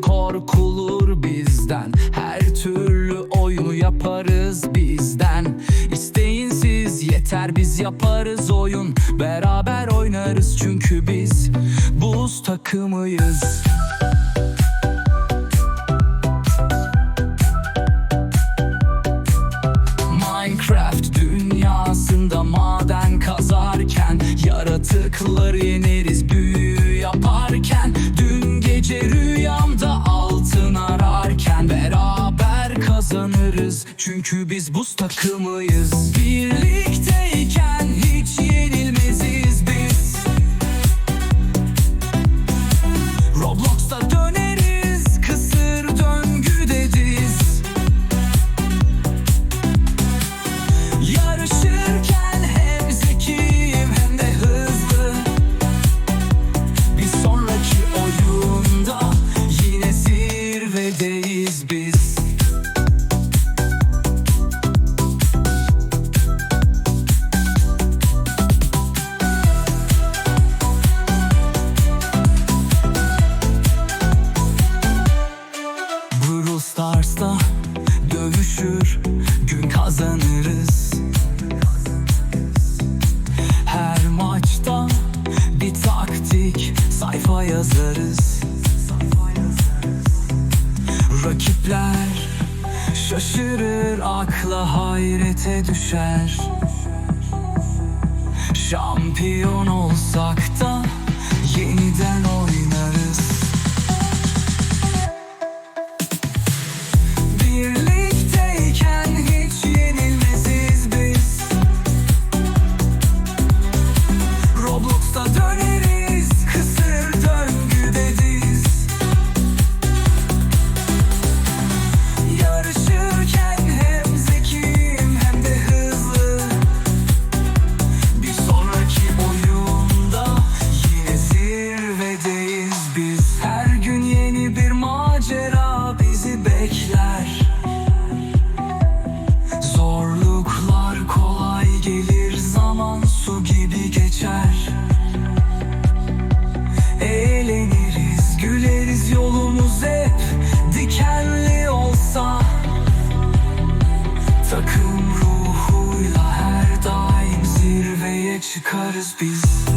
korkulur bizden. Her türlü oyunu yaparız bizden. İsteyin siz yeter biz yaparız oyun. Beraber oynarız çünkü biz buz takımıyız. Minecraft dünyasında maden kazarken Yaratıkları yeneriz çünkü biz buz takımıyız. Birlikteyken Rakipler şaşırır akla hayrete düşer. Şampiyon olsak da yeniden oynarız She cut his piece.